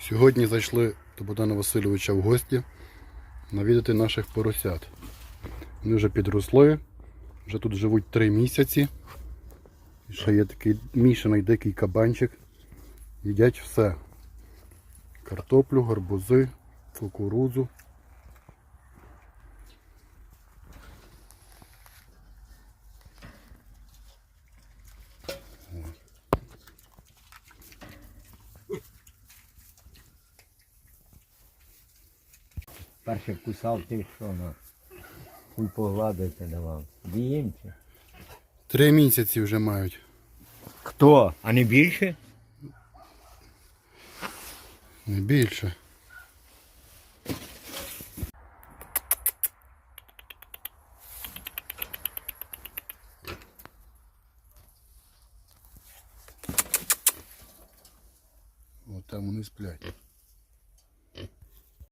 Сьогодні зайшли до Богдана Васильовича в гості навідати наших поросят. Вони вже підросли, вже тут живуть три місяці. І ще є такий мішаний дикий кабанчик. Їдять все. Картоплю, гарбузи, кукурудзу. Перше кусав ти що ну, хуй погладити давав. Діємці. Три місяці вже мають. Хто? А не більше? Не більше. От там вони сплять.